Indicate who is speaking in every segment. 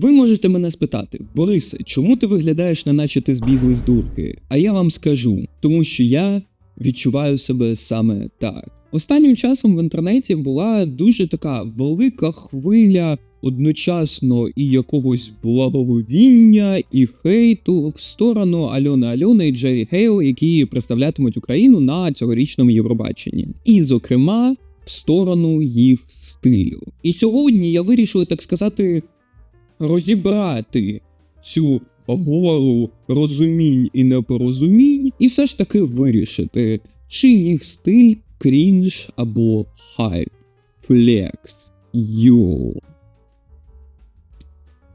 Speaker 1: Ви можете мене спитати, Борисе, чому ти виглядаєш, неначе ти збігли з дурки? А я вам скажу, тому що я відчуваю себе саме так. Останнім часом в інтернеті була дуже така велика хвиля одночасно і якогось благовіння, і хейту в сторону Альони Альони і Джері Хейл, які представлятимуть Україну на цьогорічному Євробаченні. І, зокрема, в сторону їх стилю. І сьогодні я вирішив, так сказати, розібрати цю гору розумінь і непорозумінь, і все ж таки вирішити, чи їх стиль крінж або хайп, флекс, йоу.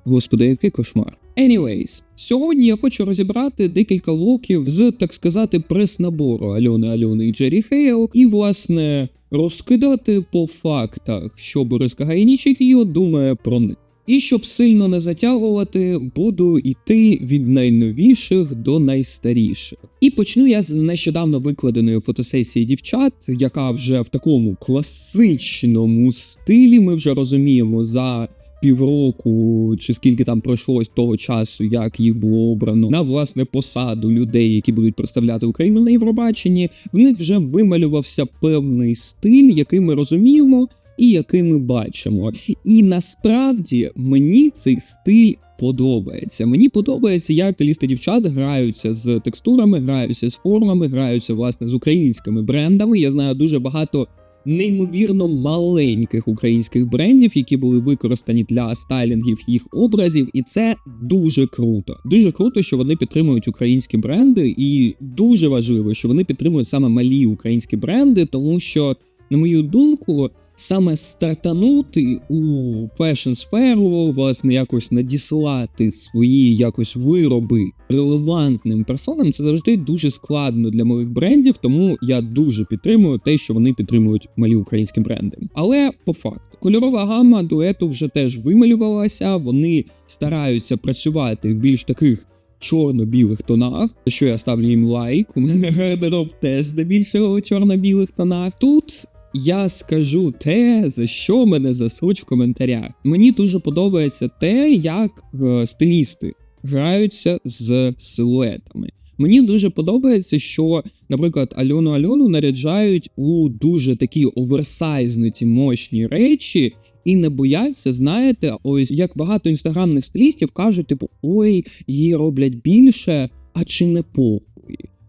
Speaker 1: Господи, який кошмар. Anyways, сьогодні я хочу розібрати декілька локів з, так сказати, прес-набору Альони Альони і Джері Хейл, і, власне, розкидати по фактах, що Борис Кагайнічик думає про них. І щоб сильно не затягувати, буду йти від найновіших до найстаріших. І почну я з нещодавно викладеної фотосесії дівчат, яка вже в такому класичному стилі. Ми вже розуміємо за півроку, чи скільки там пройшло з того часу, як їх було обрано на власне посаду людей, які будуть представляти Україну на Євробаченні. В них вже вималювався певний стиль, який ми розуміємо і який ми бачимо. І насправді мені цей стиль. Подобається. Мені подобається, як талісти дівчат граються з текстурами, граються з формами, граються власне з українськими брендами. Я знаю дуже багато неймовірно маленьких українських брендів, які були використані для стайлінгів їх образів, і це дуже круто. Дуже круто, що вони підтримують українські бренди, і дуже важливо, що вони підтримують саме малі українські бренди, тому що, на мою думку. Саме стартанути у фешн сферу, власне, якось надіслати свої якось вироби релевантним персонам, це завжди дуже складно для малих брендів, тому я дуже підтримую те, що вони підтримують малі українські бренди. Але по факту, кольорова гама дуету вже теж вималювалася. Вони стараються працювати в більш таких. Чорно-білих тонах, що я ставлю їм лайк. У мене гардероб теж здебільшого у чорно-білих тонах. Тут я скажу те, за що мене засуть в коментарях. Мені дуже подобається те, як е, стилісти граються з силуетами. Мені дуже подобається, що, наприклад, Альону Альону наряджають у дуже такі оверсайзнуті мощні речі. І не бояться, знаєте, ось як багато інстаграмних стилістів кажуть, типу, ой, її роблять більше, а чи не похуй.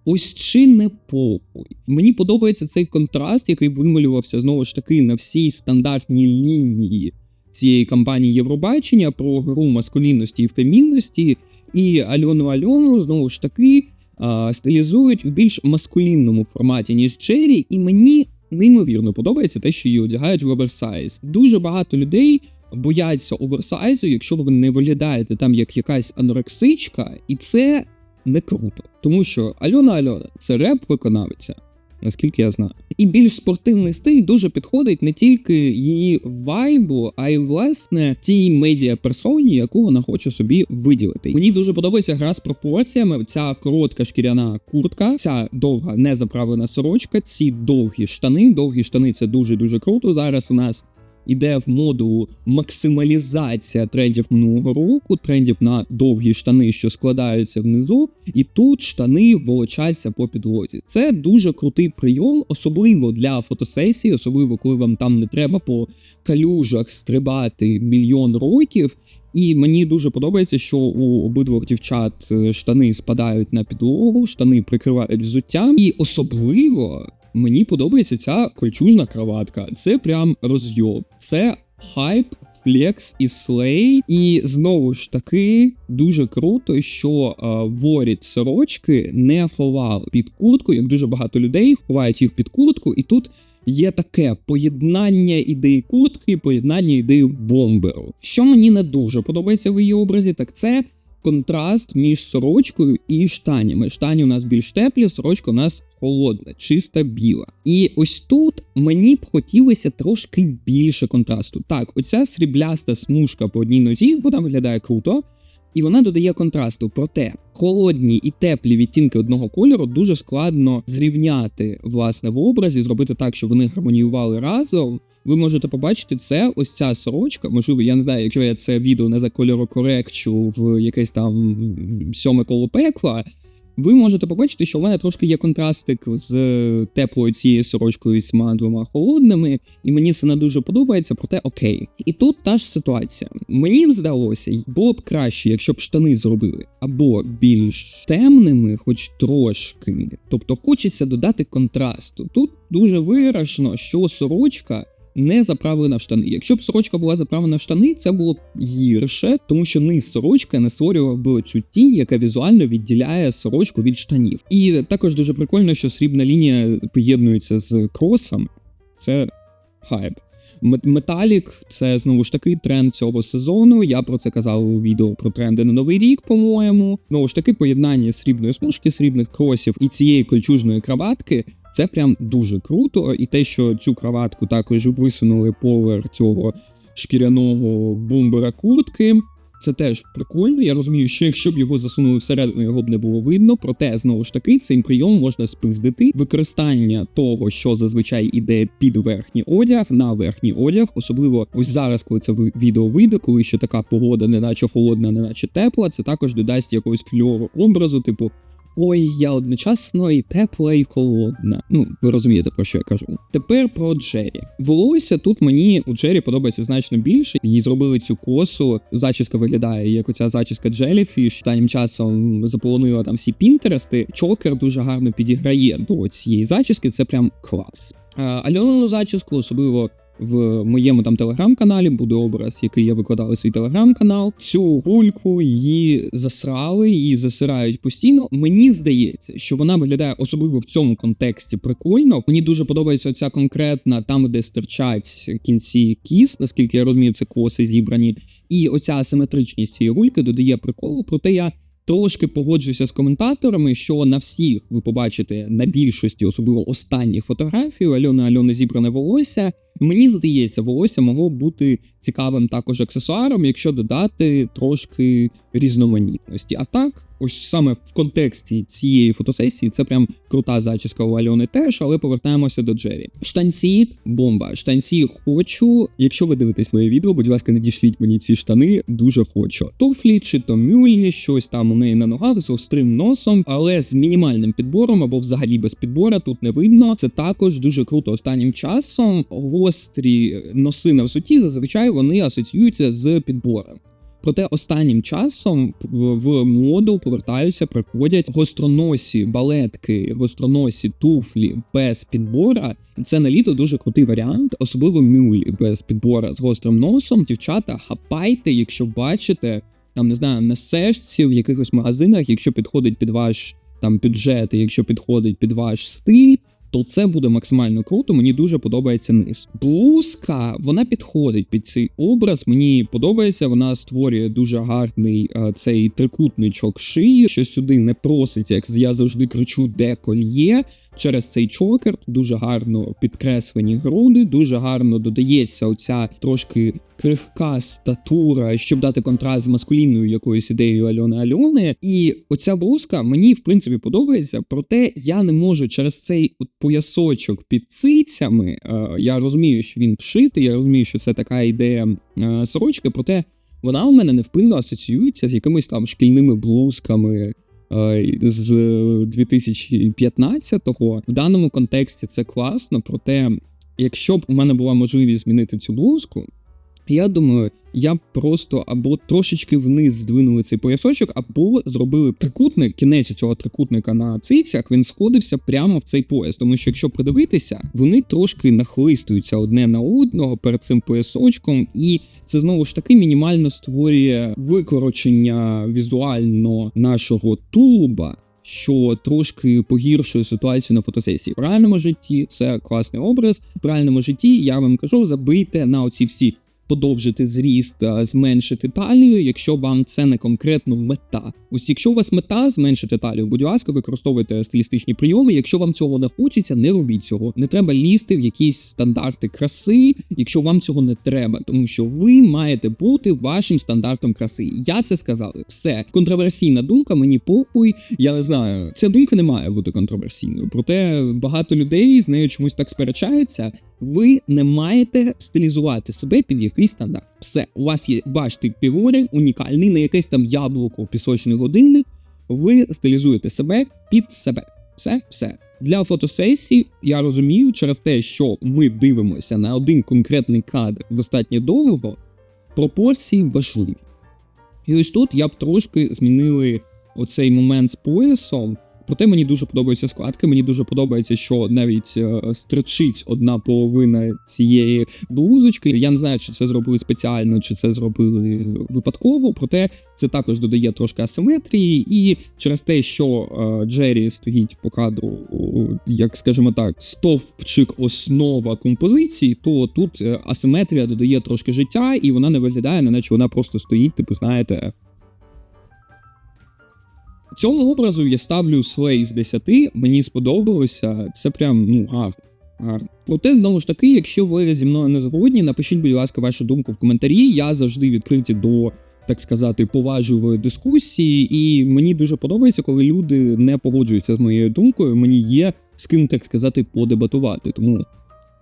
Speaker 1: Ось чи не похуй. Мені подобається цей контраст, який вималювався знову ж таки на всій стандартній лінії цієї кампанії Євробачення про гру маскулінності і фемінності. І Альону Альону знову ж таки а, стилізують у більш маскулінному форматі, ніж Джері, і мені неймовірно подобається те, що її одягають в оверсайз. Дуже багато людей. Бояться оверсайзу, якщо ви не виглядаєте там як якась анорексичка, і це не круто. Тому що Альона Альона це реп-виконавиця, наскільки я знаю. І більш спортивний стиль дуже підходить не тільки її вайбу, а й власне тій медіа-персоні, яку вона хоче собі виділити. Мені дуже подобається гра з пропорціями. Ця коротка шкіряна куртка, ця довга незаправлена сорочка, ці довгі штани. Довгі штани це дуже дуже круто. Зараз у нас іде в моду максималізація трендів минулого року, трендів на довгі штани, що складаються внизу, і тут штани волочаться по підлозі. Це дуже крутий прийом, особливо для фотосесії, особливо коли вам там не треба по калюжах стрибати мільйон років. І мені дуже подобається, що у обидвох дівчат е, штани спадають на підлогу, штани прикривають взуттям, і особливо Мені подобається ця кольчужна кроватка. Це прям розйоб. Це хайп, флекс і слей. І знову ж таки дуже круто, що е, воріт сорочки не ховали під куртку, як дуже багато людей ховають їх під куртку, і тут. Є таке поєднання ідеї куртки, поєднання ідеї бомберу. Що мені не дуже подобається в її образі, так це контраст між сорочкою і штанями. Штані у нас більш теплі, сорочка у нас холодна, чиста біла. І ось тут мені б хотілося трошки більше контрасту. Так, оця срібляста смужка по одній нозі, вона виглядає круто. І вона додає контрасту. Проте холодні і теплі відтінки одного кольору дуже складно зрівняти власне в образі, зробити так, щоб вони гармоніювали разом. Ви можете побачити, це ось ця сорочка. Можливо, я не знаю, якщо я це відео не закольорокорекчу в якесь там сьоме коло пекла. Ви можете побачити, що в мене трошки є контрастик з теплою цією сорочкою з двома холодними, і мені це не дуже подобається, проте окей. І тут та ж ситуація. Мені б здалося, було б краще, якщо б штани зробили або більш темними, хоч трошки. Тобто хочеться додати контрасту. Тут дуже виражено, що сорочка не заправлена в штани. Якщо б сорочка була заправлена в штани, це було б гірше, тому що низ сорочки не створював би цю тінь, яка візуально відділяє сорочку від штанів. І також дуже прикольно, що срібна лінія поєднується з кросом. Це хайп. Металік це знову ж таки тренд цього сезону. Я про це казав у відео про тренди на новий рік, по-моєму. Знову ж таки, поєднання срібної смужки, срібних кросів і цієї кольчужної краватки це прям дуже круто, і те, що цю краватку також висунули поверх цього шкіряного бомбера куртки. Це теж прикольно. Я розумію, що якщо б його засунули всередину, його б не було видно. Проте знову ж таки цим прийом можна спиздити використання того, що зазвичай іде під верхній одяг на верхній одяг, особливо ось зараз, коли це відео вийде, коли ще така погода, не наче холодна, не наче тепла. Це також додасть якогось фльового образу, типу Ой, я одночасно і тепла, і холодна. Ну, ви розумієте, про що я кажу. Тепер про Джері. Волосся тут мені у Джері подобається значно більше. Їй зробили цю косу. Зачіска виглядає, як оця зачіска Джеліфіш. Останнім часом заполонила там всі пінтерести. Чокер дуже гарно підіграє до цієї зачіски. Це прям клас. Альону зачіску, особливо в моєму там телеграм-каналі буде образ, який я викладав у свій телеграм-канал. Цю гульку її засрали, її засирають постійно. Мені здається, що вона виглядає особливо в цьому контексті прикольно. Мені дуже подобається ця конкретна там, де стирчать кінці кіс, наскільки я розумію, це коси зібрані. І оця асиметричність цієї гульки додає приколу, проте я. Трошки погоджуюся з коментаторами, що на всіх ви побачите на більшості, особливо останніх фотографій Альони Альони зібране волосся. Мені здається, волосся могло бути цікавим також аксесуаром, якщо додати трошки різноманітності. А так, ось саме в контексті цієї фотосесії, це прям крута зачіска у Альони теж, але повертаємося до Джері. Штанці, бомба. Штанці хочу. Якщо ви дивитесь моє відео, будь ласка, надішліть мені ці штани, дуже хочу. Туфлі чи то мюлі, щось там у неї на ногах з острим носом, але з мінімальним підбором або взагалі без підбора тут не видно. Це також дуже круто останнім часом гострі носи на взуті зазвичай вони асоціюються з підбором. Проте останнім часом в моду повертаються, приходять гостроносі балетки, гостроносі туфлі без підбора. Це на літо дуже крутий варіант, особливо мюлі без підбора з гострим носом. Дівчата, хапайте, якщо бачите, там не знаю, на сешці в якихось магазинах, якщо підходить під ваш там бюджет, якщо підходить під ваш стиль то це буде максимально круто. Мені дуже подобається низ. Блузка вона підходить під цей образ. Мені подобається, вона створює дуже гарний а, е, цей трикутничок шиї, що сюди не просить, як я завжди кричу, де кольє. Через цей чокер дуже гарно підкреслені груди, дуже гарно додається оця трошки крихка статура, щоб дати контраст з маскулінною якоюсь ідеєю Альони Альони. І оця блузка мені в принципі подобається, проте я не можу через цей поясочок під цицями. Е, я розумію, що він пшитий, я розумію, що це така ідея е, сорочки, проте вона у мене невпинно асоціюється з якимись там шкільними блузками. Е, з 2015-го в даному контексті це класно, проте, якщо б у мене була можливість змінити цю блузку, я думаю, я просто або трошечки вниз здвинули цей поясочок, або зробили трикутник, кінець цього трикутника на цицях, він сходився прямо в цей пояс. Тому що, якщо придивитися, вони трошки нахлистуються одне на одного перед цим поясочком, і це знову ж таки мінімально створює викорочення візуально нашого тулуба. Що трошки погіршує ситуацію на фотосесії. В реальному житті це класний образ. В реальному житті я вам кажу, забийте на оці всі подовжити зріст, зменшити талію, якщо вам це не конкретно мета. Ось якщо у вас мета зменшити талію, будь ласка, використовуйте стилістичні прийоми. Якщо вам цього не хочеться, не робіть цього. Не треба лізти в якісь стандарти краси, якщо вам цього не треба, тому що ви маєте бути вашим стандартом краси. Я це сказав. Все контроверсійна думка. Мені похуй. Я не знаю. Ця думка не має бути контроверсійною. Проте багато людей з нею чомусь так сперечаються. Ви не маєте стилізувати себе під якийсь стандарт. Все, у вас є тип фігури, унікальний, не якесь там яблуко, пісочний годинник. Ви стилізуєте себе під себе. Все, все. Для фотосесії я розумію, через те, що ми дивимося на один конкретний кадр достатньо довго, пропорції важливі. І ось тут я б трошки змінили оцей момент з поясом. Проте мені дуже подобаються складки. Мені дуже подобається, що навіть е, строчить одна половина цієї блузочки. Я не знаю, чи це зробили спеціально, чи це зробили випадково. Проте це також додає трошки асиметрії, і через те, що е, Джері стоїть по кадру, як скажімо так, стовпчик основа композиції, то тут е, асиметрія додає трошки життя, і вона не виглядає, неначе вона просто стоїть, типу, знаєте. Цьому образу я ставлю слей з 10, мені сподобалося, це прям ну гарно. Проте, знову ж таки, якщо ви зі мною не згодні, напишіть, будь ласка, вашу думку в коментарі. Я завжди відкриті до, так сказати, поважливої дискусії, і мені дуже подобається, коли люди не погоджуються з моєю думкою. Мені є з ким, так сказати, подебатувати, тому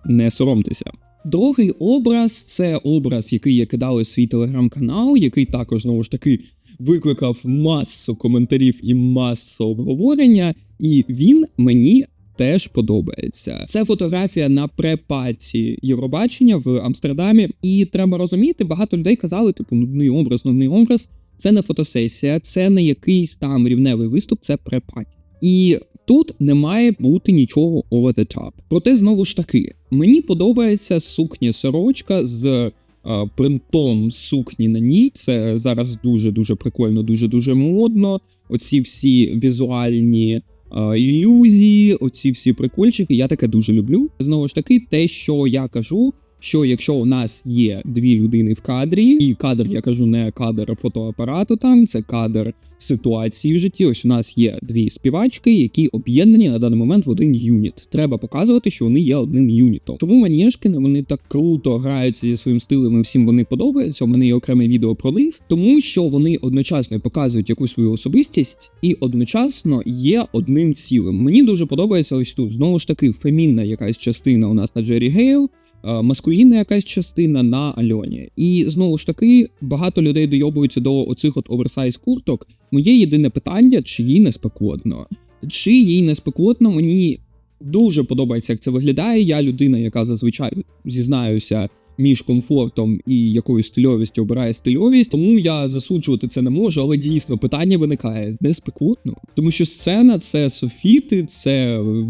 Speaker 1: не соромтеся. Другий образ це образ, який я кидав у свій телеграм-канал, який також знову ж таки викликав масу коментарів і масу обговорення, і він мені теж подобається. Це фотографія на препаці Євробачення в Амстердамі. І треба розуміти, багато людей казали, типу, нудний образ, нудний образ. Це не фотосесія, це не якийсь там рівневий виступ, це препаті. І тут не має бути нічого over the top. Проте знову ж таки, мені подобається сукня сорочка з а, принтом сукні на ній. Це зараз дуже дуже прикольно, дуже дуже модно. Оці всі візуальні. а, Ілюзії, оці всі прикольчики, я таке дуже люблю. Знову ж таки, те, що я кажу, що якщо у нас є дві людини в кадрі, і кадр, я кажу, не кадр фотоапарату, там це кадр ситуації в житті. Ось у нас є дві співачки, які об'єднані на даний момент в один юніт. Треба показувати, що вони є одним юнітом. Тому Манієшкини вони так круто граються зі своїм стилем, і всім вони подобаються. У мене є окреме відео про них, тому що вони одночасно показують якусь свою особистість і одночасно є одним цілим. Мені дуже подобається ось тут знову ж таки фемінна якась частина у нас на Джері Гейл. Е, Маскулінна якась частина на Альоні, і знову ж таки багато людей дойобуються до оцих от оверсайз курток. Моє єдине питання, чи їй не спекотно. Чи їй не спекотно, мені дуже подобається, як це виглядає. Я людина, яка зазвичай зізнаюся між комфортом і якоюсь стильовістю обирає стильовість, тому я засуджувати це не можу, але дійсно питання виникає не спекотно. Тому що сцена це софіти, це е,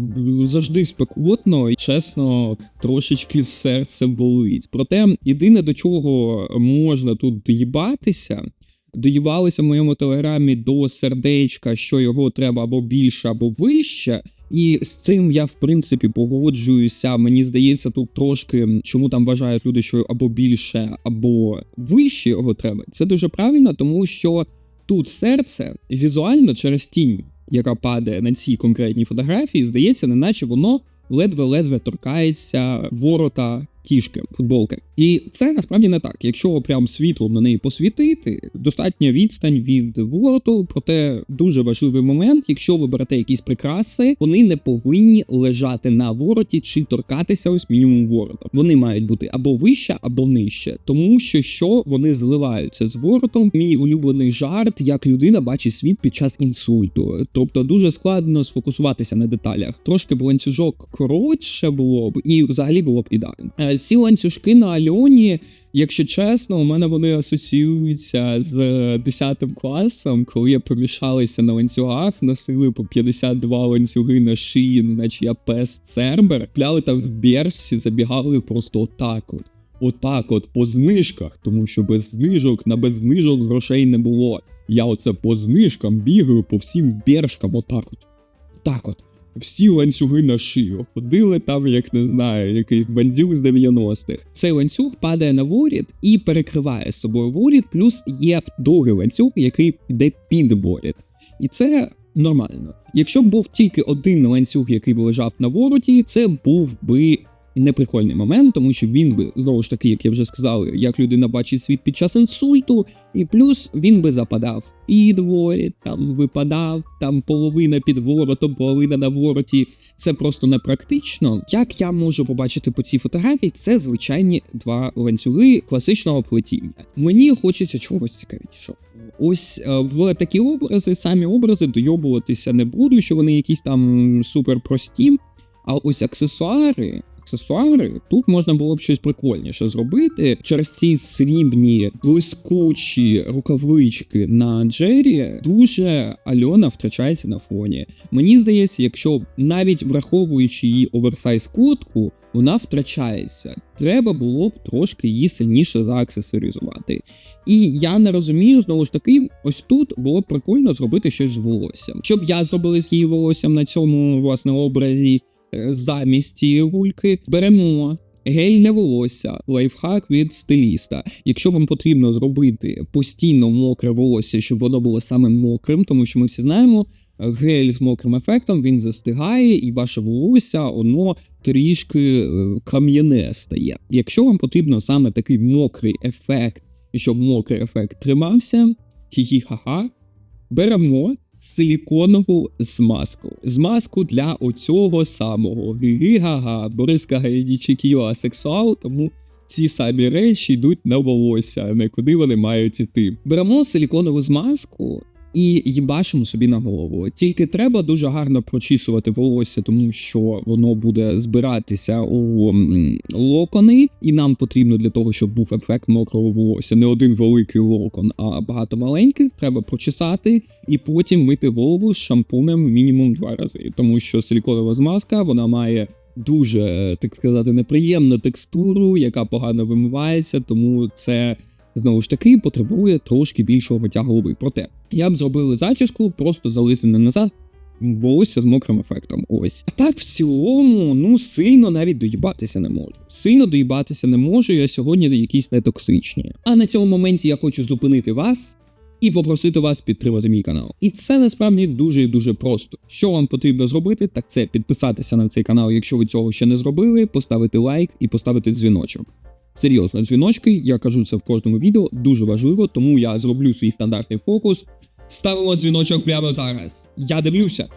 Speaker 1: завжди спекотно, і чесно, трошечки серце болить. Проте єдине до чого можна тут доїбатися. Доїбалися в моєму телеграмі до сердечка, що його треба або більше, або вище. І з цим я в принципі погоджуюся. Мені здається, тут трошки чому там вважають люди, що або більше, або вище його треба. Це дуже правильно, тому що тут серце візуально через тінь, яка падає на цій конкретній фотографії, здається, неначе воно ледве-ледве торкається ворота кішки, футболки. І це насправді не так. Якщо прям світлом на неї посвітити, достатня відстань від вороту. Проте дуже важливий момент, якщо ви берете якісь прикраси, вони не повинні лежати на вороті чи торкатися ось мінімум ворота. Вони мають бути або вище, або нижче, тому що що вони зливаються з воротом. Мій улюблений жарт, як людина бачить світ під час інсульту. Тобто дуже складно сфокусуватися на деталях. Трошки б ланцюжок коротше було б, і взагалі було б ідеально. Е, Ці ланцюжки на Альоні. Якщо чесно, у мене вони асоціюються з 10 класом, коли я помішалися на ланцюгах, носили по 52 ланцюги на шиї, наче я пес Цербер, пляли там в берсі, забігали просто отак от. Отак от по знижках, тому що без знижок на без знижок грошей не було. Я оце по знижкам бігаю по всім бершкам, отак от. Так от. Всі ланцюги на шию. Ходили там, як не знаю, якийсь бандюк з 90-х. Цей ланцюг падає на воріт і перекриває собою воріт, плюс є другий ланцюг, який йде під воріт. І це нормально. Якщо б був тільки один ланцюг, який б лежав на вороті, це був би неприкольний момент, тому що він би знову ж таки, як я вже сказав, як людина бачить світ під час інсульту, і плюс він би западав під воріт, там випадав, там половина під воротом, половина на вороті. Це просто непрактично. Як я можу побачити по цій фотографії, це звичайні два ланцюги класичного плетіння. Мені хочеться чогось цікавішого. Ось е, в такі образи, самі образи дойобуватися не буду, що вони якісь там супер прості. А ось аксесуари. Аксесуари тут можна було б щось прикольніше зробити через ці срібні блискучі рукавички на Джері. Дуже Альона втрачається на фоні. Мені здається, якщо навіть враховуючи її оверсайз куртку, вона втрачається. Треба було б трошки її сильніше зааксесоризувати. І я не розумію, знову ж таки, ось тут було б прикольно зробити щось з волоссям. Щоб я зробила з її волоссям на цьому власне образі замість цієї гульки, беремо. Гель для волосся, лайфхак від стиліста. Якщо вам потрібно зробити постійно мокре волосся, щоб воно було саме мокрим, тому що ми всі знаємо, гель з мокрим ефектом він застигає, і ваше волосся воно трішки е, кам'яне стає. Якщо вам потрібно саме такий мокрий ефект, і щоб мокрий ефект тримався, хі-хі-ха-ха, беремо силіконову змазку. Змазку для оцього самого гі-га-га, Борис Кагаїдічик асексуал, тому ці самі речі йдуть на волосся, не куди вони мають іти. Беремо силіконову змазку. І їбашимо собі на голову. Тільки треба дуже гарно прочісувати волосся, тому що воно буде збиратися у локони, і нам потрібно для того, щоб був ефект мокрого волосся. Не один великий локон, а багато маленьких. Треба прочесати і потім мити голову з шампунем мінімум два рази, тому що силіконова змазка вона має. Дуже так сказати неприємну текстуру, яка погано вимивається, тому це знову ж таки потребує трошки більшого миття голови. Проте я б зробили зачіску, просто залисане назад. Волосся з мокрим ефектом. Ось. А так, в цілому, ну сильно навіть доїбатися не можу. Сильно доїбатися не можу, я сьогодні якісь нетоксичні. А на цьому моменті я хочу зупинити вас і попросити вас підтримати мій канал. І це насправді дуже і дуже просто. Що вам потрібно зробити, так це підписатися на цей канал, якщо ви цього ще не зробили, поставити лайк і поставити дзвіночок. Серйозно, дзвіночки, я кажу це в кожному відео, дуже важливо, тому я зроблю свій стандартний фокус. Ставимо дзвіночок прямо зараз. Я дивлюся.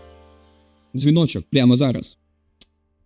Speaker 1: Дзвіночок прямо зараз.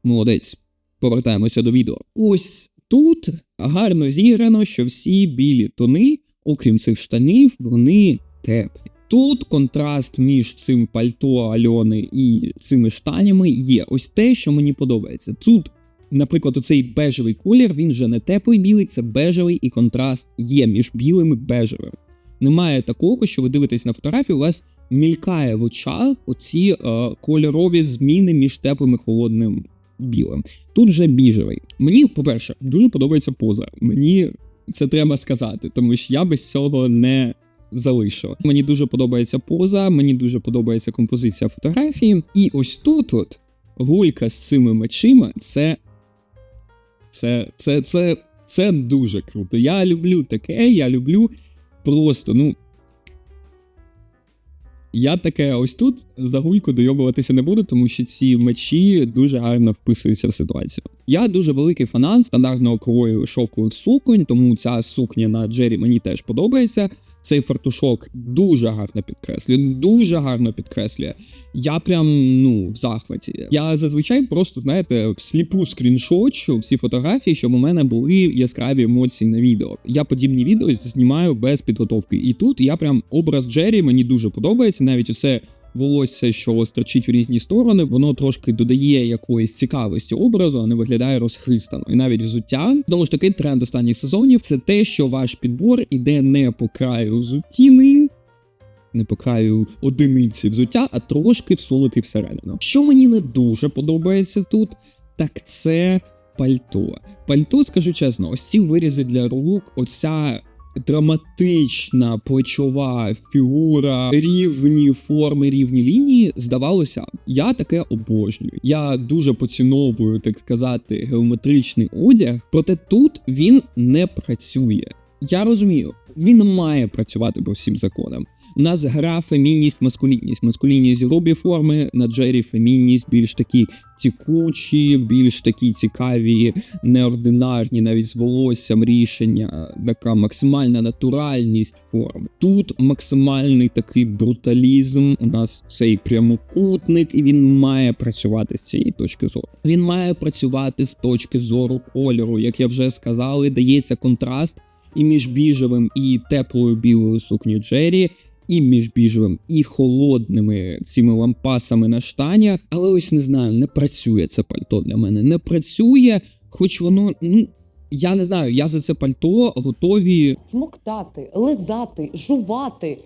Speaker 1: Молодець. Повертаємося до відео. Ось тут гарно зіграно, що всі білі тони, окрім цих штанів, вони теплі. Тут контраст між цим пальто Альони і цими штанями є. Ось те, що мені подобається. Тут Наприклад, оцей бежевий колір, він вже не теплий білий, це бежевий і контраст є між білим і бежевим. Немає такого, що ви дивитесь на фотографію, у вас мількає в очах оці е, кольорові зміни між теплим і холодним білим. Тут вже біжевий. Мені, по-перше, дуже подобається поза. Мені це треба сказати, тому що я без цього не залишу. Мені дуже подобається поза, мені дуже подобається композиція фотографії. І ось тут от гулька з цими мечима це це, це, це, це дуже круто. Я люблю таке, я люблю просто, ну. Я таке ось тут за гульку дойобуватися не буду, тому що ці мечі дуже гарно вписуються в ситуацію. Я дуже великий фанат стандартного крою шовкових суконь, тому ця сукня на Джері мені теж подобається. Цей фартушок дуже гарно підкреслює, дуже гарно підкреслює. Я прям ну в захваті. Я зазвичай просто знаєте всліпу скріншочу всі фотографії, щоб у мене були яскраві емоції на відео. Я подібні відео знімаю без підготовки. І тут я прям образ Джері мені дуже подобається. Навіть усе волосся, що стерчить в різні сторони, воно трошки додає якоїсь цікавості образу, а не виглядає розхристано. І навіть взуття знову ж таки тренд останніх сезонів це те, що ваш підбор іде не по краю взуттіни, не по краю одиниці взуття, а трошки всунутий всередину. Що мені не дуже подобається тут, так це пальто. Пальто, скажу чесно, ось ці вирізи для рук, оця драматична плечова фігура, рівні форми, рівні лінії. Здавалося, я таке обожнюю. Я дуже поціновую, так сказати, геометричний одяг, проте тут він не працює. Я розумію, він має працювати по всім законам. У нас гра фемінність, маскулінність. Маскулінність грубі форми, на Джері фемінність більш такі тікучі, більш такі цікаві, неординарні, навіть з волоссям рішення, така максимальна натуральність форм. Тут максимальний такий бруталізм. У нас цей прямокутник, і він має працювати з цієї точки зору. Він має працювати з точки зору кольору, як я вже сказали, дається контраст і між біжевим і теплою білою сукнею Джері, і між біжевим і холодними цими лампасами на штанях. Але ось не знаю, не працює це пальто для мене. Не працює, хоч воно, ну. Я не знаю, я за це пальто готові.
Speaker 2: смоктати, лизати, жувати.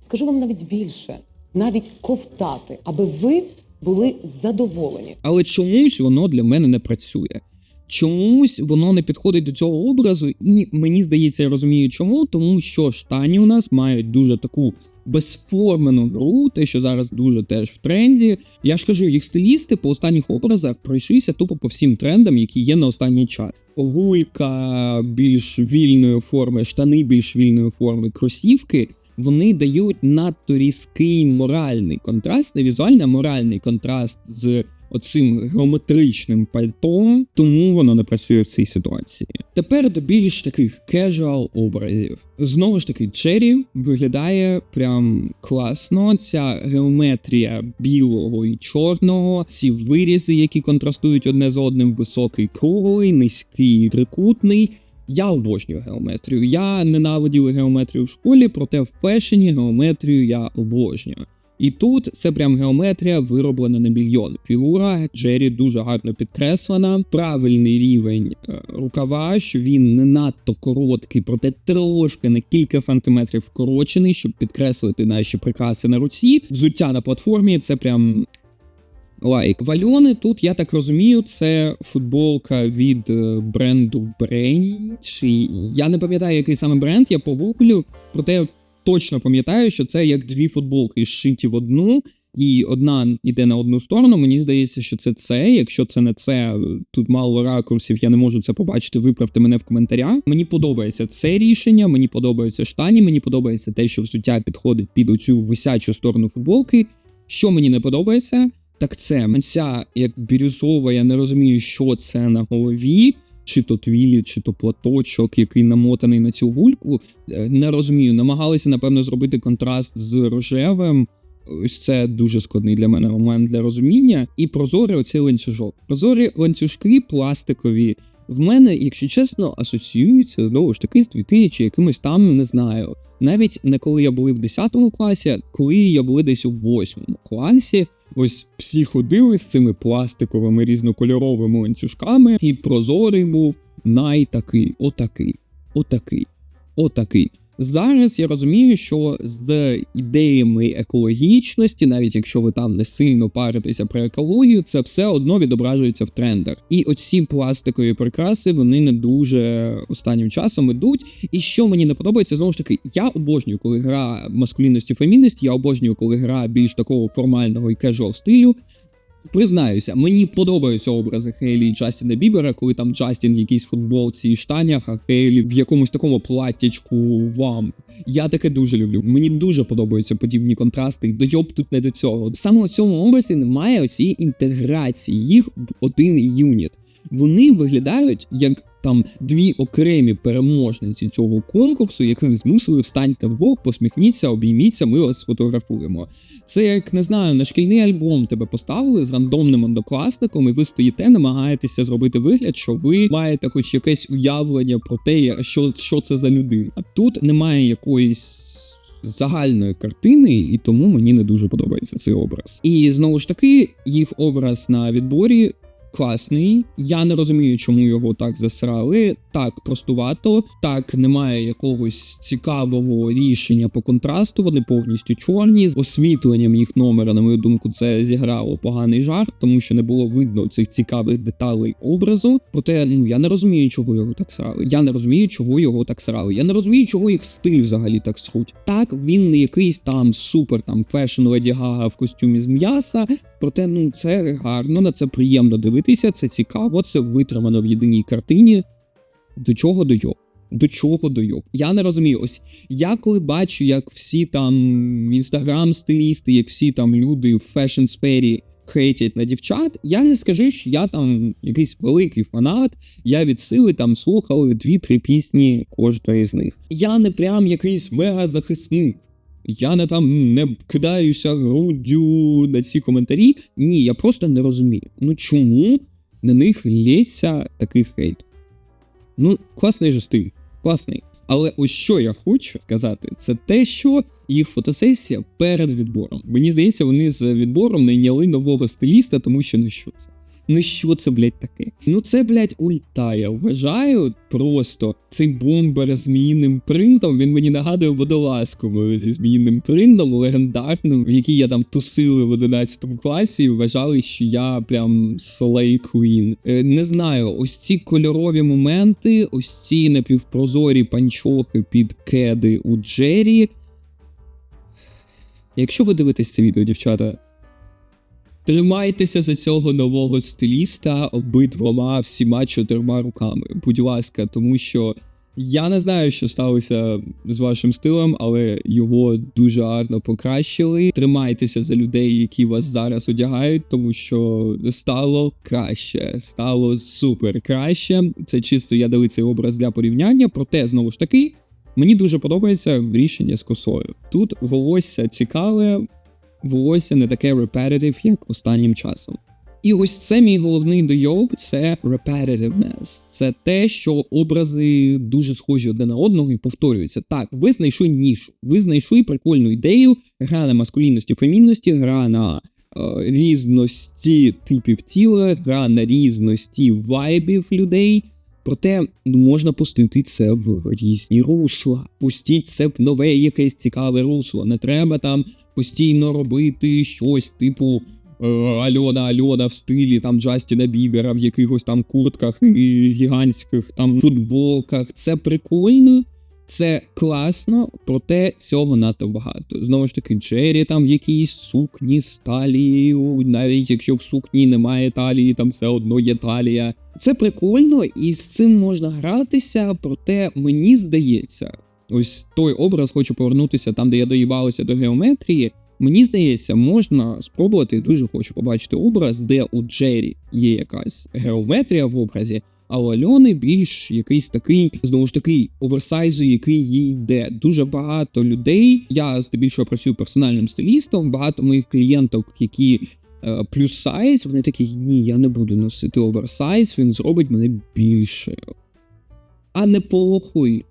Speaker 2: Скажу вам навіть більше, навіть ковтати, аби ви були задоволені.
Speaker 1: Але чомусь воно для мене не працює. Чомусь воно не підходить до цього образу, і мені здається, я розумію, чому, тому що штані у нас мають дуже таку безформену гру, те, що зараз дуже теж в тренді. Я ж кажу, їх стилісти по останніх образах пройшлися тупо по всім трендам, які є на останній час. Гулька більш вільної форми, штани більш вільної форми, кросівки. Вони дають надто різкий моральний контраст, не візуальний, моральний контраст з оцим геометричним пальтом, тому воно не працює в цій ситуації. Тепер до більш таких casual образів. Знову ж таки, Джері виглядає прям класно. Ця геометрія білого і чорного, ці вирізи, які контрастують одне з одним, високий круглий, низький трикутний. Я обожнюю геометрію. Я ненавидів геометрію в школі, проте в фешені геометрію я обожнюю. І тут це прям геометрія вироблена на мільйон. Фігура Джері дуже гарно підкреслена. Правильний рівень е, рукава, що він не надто короткий, проте трошки на кілька сантиметрів вкорочений, щоб підкреслити наші прикраси на руці. Взуття на платформі це прям. Лайк. Вальони тут, я так розумію, це футболка від е, бренду Brain. Чи я не пам'ятаю, який саме бренд, я погуглю, проте точно пам'ятаю, що це як дві футболки зшиті в одну, і одна йде на одну сторону. Мені здається, що це це. Якщо це не це, тут мало ракурсів, я не можу це побачити. Виправте мене в коментарях. Мені подобається це рішення, мені подобаються штані, мені подобається те, що взуття підходить під оцю висячу сторону футболки. Що мені не подобається, так це ця як бірюзова, я не розумію, що це на голові чи то твілі, чи то платочок, який намотаний на цю гульку. Е, не розумію. Намагалися, напевно, зробити контраст з рожевим. Ось це дуже складний для мене момент для розуміння. І прозорий оцей ланцюжок. Прозорі ланцюжки пластикові. В мене, якщо чесно, асоціюються знову ж таки з 2000 якимось там, не знаю. Навіть не коли я були в 10 класі, коли я були десь у 8 класі. Ось всі ходили з цими пластиковими різнокольоровими ланцюжками, і прозорий був найтакий, отакий, отакий, отакий. Зараз я розумію, що з ідеями екологічності, навіть якщо ви там не сильно паритеся про екологію, це все одно відображується в трендах. І оці пластикові прикраси вони не дуже останнім часом ідуть. І що мені не подобається, знову ж таки, я обожнюю, коли гра маскулінності фемінності, я обожнюю, коли гра більш такого формального і кежуал стилю. Признаюся, мені подобаються образи Хейлі і Джастіна Бібера, коли там Джастін в якійсь футболці і штанях, а Хейлі в якомусь такому платтячку вам. Я таке дуже люблю. Мені дуже подобаються подібні контрасти. Дойоб тут не до цього. Саме у цьому образі немає оцієї інтеграції їх в один юніт. Вони виглядають як там дві окремі переможниці цього конкурсу, яких змусили встаньте вдвох, посміхніться, обійміться, ми вас сфотографуємо. Це як не знаю, на шкільний альбом тебе поставили з рандомним однокласником, і ви стоїте, намагаєтеся зробити вигляд, що ви маєте хоч якесь уявлення про те, що, що це за людина. Тут немає якоїсь. Загальної картини, і тому мені не дуже подобається цей образ. І знову ж таки, їх образ на відборі класний. Я не розумію, чому його так засрали. Так, простувато, так немає якогось цікавого рішення по контрасту. Вони повністю чорні. З освітленням їх номера, на мою думку, це зіграло поганий жарт, тому що не було видно цих цікавих деталей образу. Проте, ну я не розумію, чого його так срали. Я не розумію, чого його так срали. Я не розумію, чого їх стиль взагалі так сруть. Так, він не якийсь там супер там фешн Леді Гага в костюмі з м'яса. Проте, ну це гарно, на це приємно дивитися, це цікаво, це витримано в єдиній картині. До чого дойоб? До чого дойоб? Я не розумію. Ось я коли бачу, як всі там інстаграм-стилісти, як всі там люди в фешн сфері хейтять на дівчат, я не скажу, що я там якийсь великий фанат. Я від сили там слухав дві-три пісні кожної з них. Я не прям якийсь мега-захисник. Я не там не кидаюся груддю на ці коментарі. Ні, я просто не розумію. Ну чому на них лється такий хейт? Ну, класний же стиль, класний. Але ось що я хочу сказати, це те, що їх фотосесія перед відбором. Мені здається, вони з відбором найняли нового стиліста, тому що ну що це? Ну що це, блядь, таке? Ну це, блядь, ульта. Я вважаю просто цей бомбер з зміїним принтом. Він мені нагадує водолазку зі зміїним принтом, легендарним, в який я там тусили в 11 класі, і вважали, що я прям Slay Queen. Е, не знаю, ось ці кольорові моменти, ось ці напівпрозорі панчохи під кеди у Джері. Якщо ви дивитесь це відео, дівчата, Тримайтеся за цього нового стиліста обидвома всіма чотирма руками. Будь ласка, тому що я не знаю, що сталося з вашим стилем, але його дуже гарно покращили. Тримайтеся за людей, які вас зараз одягають, тому що стало краще, стало супер краще. Це чисто я дали цей образ для порівняння. Проте знову ж таки. Мені дуже подобається рішення з косою. Тут волосся цікаве, волосся не таке repetitive, як останнім часом. І ось це мій головний дойоб це repetitiveness. Це те, що образи дуже схожі одне на одного і повторюються. Так, ви знайшли нішу, ви знайшли прикольну ідею, гра на маскулінності, фемінності, гра на е, різності типів тіла, гра на різності вайбів людей. Проте ну, можна пустити це в різні русла. Пустіть це в нове якесь цікаве русло. Не треба там постійно робити щось типу е, Альона Альона в стилі там Джастіна Бібера в якихось там куртках і гігантських там футболках. Це прикольно. Це класно, проте цього надто багато. Знову ж таки, Джері там в якійсь сукні з талією, навіть якщо в сукні немає талії, там все одно є талія. Це прикольно, і з цим можна гратися, проте мені здається, ось той образ хочу повернутися там, де я доїбалася до геометрії. Мені здається, можна спробувати дуже хочу побачити образ, де у Джері є якась геометрія в образі, а у Альони більш якийсь такий, знову ж таки, оверсайзу, який їй йде. Дуже багато людей. Я здебільшого працюю персональним стилістом. Багато моїх клієнток, які е, плюс сайз, вони такі, ні, я не буду носити оверсайз, він зробить мене більше. А не похуй.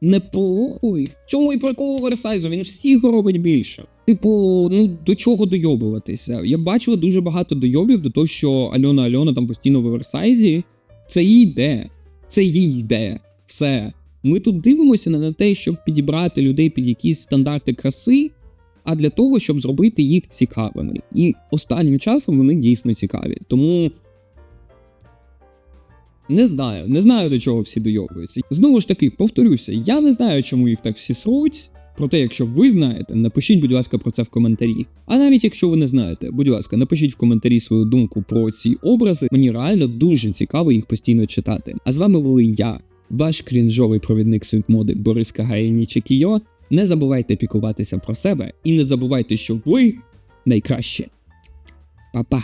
Speaker 1: Не похуй. Цьому і прикол оверсайзу, він всіх робить більше. Типу, ну до чого дойобуватися? Я бачила дуже багато дойобів до того, що Альона Альона там постійно в оверсайзі. Це їй йде. Це їй йде. Все. Ми тут дивимося не на те, щоб підібрати людей під якісь стандарти краси, а для того, щоб зробити їх цікавими. І останнім часом вони дійсно цікаві. Тому. Не знаю, не знаю до чого всі дойобуються. Знову ж таки, повторюся, я не знаю, чому їх так всі сруть. Проте, якщо ви знаєте, напишіть, будь ласка, про це в коментарі. А навіть якщо ви не знаєте, будь ласка, напишіть в коментарі свою думку про ці образи. Мені реально дуже цікаво їх постійно читати. А з вами були я, ваш крінжовий провідник світ моди Борис Кагаїніч Кійо. Не забувайте пікуватися про себе і не забувайте, що ви найкраще. Па-па!